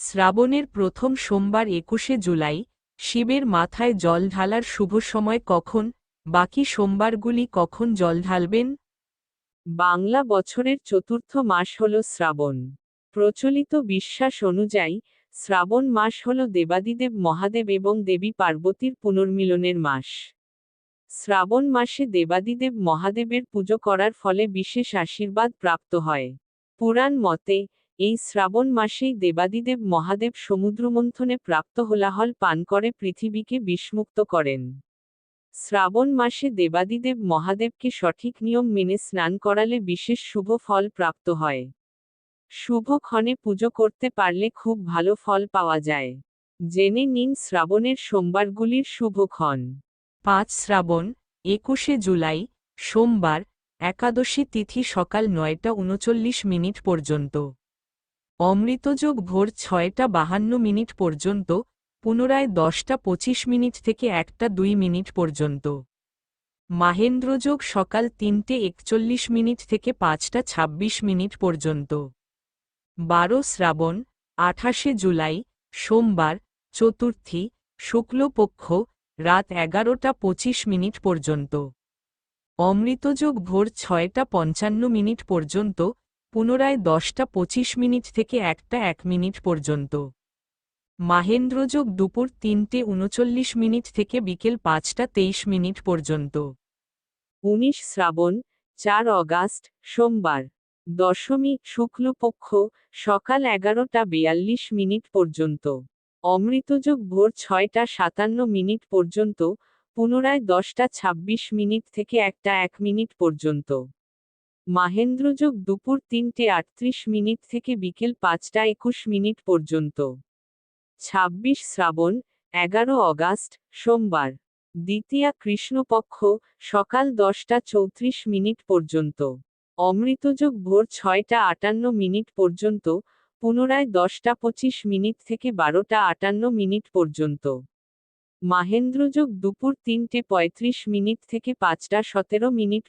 শ্রাবণের প্রথম সোমবার একুশে জুলাই, শিবের মাথায় জল ঢালার শুভ সময় কখন, বাকি সোমবারগুলি কখন জল ঢালবেন? বাংলা বছরের চতুর্থ মাস হল শ্রাবণ। প্রচলিত বিশ্বাস অনুযায়ী, শ্রাবণ মাস হল দেবাদিদেব মহাদেব এবং দেবী পার্বতীর পুনর্মিলনের মাস। শ্রাবণ মাসে দেবাদিদেব মহাদেবের পুজো করার ফলে বিশেষ আশীর্বাদ প্রাপ্ত হয়। পুরাণ মতে এই শ্রাবণ মাসেই দেবাদিদেব মহাদেব সমুদ্রমন্থনে প্রাপ্ত হোলাহল পান করে পৃথিবীকে বিস্মুক্ত করেন। শ্রাবণ মাসে দেবাদিদেব মহাদেবকে সঠিক নিয়ম মেনে স্নান করালে বিশেষ শুভ ফল প্রাপ্ত হয়। শুভ ক্ষণে পুজো করতে পারলে খুব ভালো ফল পাওয়া যায়। জেনে নিন শ্রাবণের সোমবারগুলির শুভক্ষণ পাঁচ শ্রাবণ, একুশে জুলাই, সোমবার, একাদশী তিথি সকাল নয়টা উনচল্লিশ মিনিট পর্যন্ত। অমৃতযোগ ভোর ছয়টা বাহান্ন মিনিট পর্যন্ত, পুনরায় দশটা পঁচিশ মিনিট থেকে একটা দুই মিনিট পর্যন্ত। মাহেন্দ্রযোগ সকাল তিনটে একচল্লিশ মিনিট থেকে পাঁচটা ছাব্বিশ মিনিট পর্যন্ত। বারো শ্রাবণ, আঠাশে জুলাই, সোমবার, চতুর্থী, শুক্লপক্ষ, রাত এগারোটা পঁচিশ মিনিট পর্যন্ত। অমৃতযোগ ভোর ছয়টা পঞ্চান্ন মিনিট পর্যন্ত পুনরায় দশটা পঁচিশ মিনিট থেকে একটা এক মিনিট পর্যন্ত। মাহেন্দ্রযোগ দুপুর তিনটে উনচল্লিশ মিনিট থেকে বিকেল পাঁচটা তেইশ মিনিট পর্যন্ত। উনিশ শ্রাবণ, চার অগাস্ট, সোমবার। দশমী, শুক্লপক্ষ, সকাল এগারোটা বেয়াল্লিশ মিনিট পর্যন্ত। অমৃতযোগ ভোর ছয়টা সাতান্ন মিনিট পর্যন্ত, পুনরায় দশটা ছাব্বিশ মিনিট থেকে একটা এক মিনিট পর্যন্ত। মাহেন্দ্রযোগ দুপুর তিনটে আটত্রিশ মিনিট থেকে বিকেল পাঁচটা একুশ মিনিট পর্যন্ত। ছাব্বিশ শ্রাবণ, এগারো অগাস্ট, সোমবার। দ্বিতীয়া কৃষ্ণপক্ষ, সকাল দশটা চৌত্রিশ মিনিট পর্যন্ত। অমৃতযোগ ভোর ছয়টা আটান্ন মিনিট পর্যন্ত, পুনরায় দশটা পঁচিশ মিনিট থেকে বারোটা আটান্ন মিনিট পর্যন্ত। মাহেন্দ্রযোগ দুপুর তিনটে পঁয়ত্রিশ মিনিট থেকে পাঁচটা সতেরো মিনিট